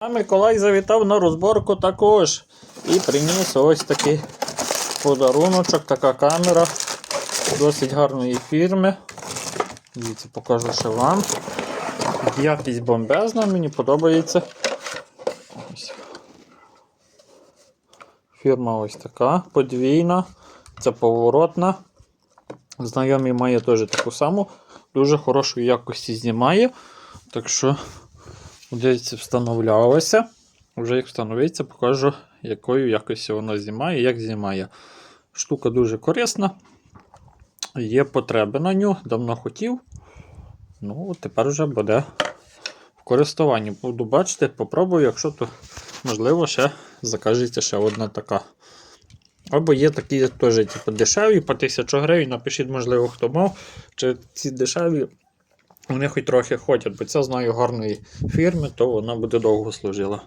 А Миколай завітав на розборку також. І приніс ось такий подаруночок, така камера досить гарної фірми. Дивіться, покажу ще вам. Якість бомбезна, мені подобається. Фірма ось така, подвійна, це поворотна. Знайомий має теж таку саму, дуже хорошої якості знімає. Так що, дивіться, встановлялося. Вже як встановиться, покажу, якою якості воно знімає, як знімає. Штука дуже корисна. Є потреби на нього, давно хотів. Ну, тепер вже буде в користуванні. Буду бачити, попробую, якщо то можливо ще закажете ще одна така. Або є такі теж типу, дешеві по 1000 гривень. Напишіть, можливо, хто мав. Чи ці дешеві вони хоч трохи ходять, бо це знаю гарної фірми, то вона буде довго служила.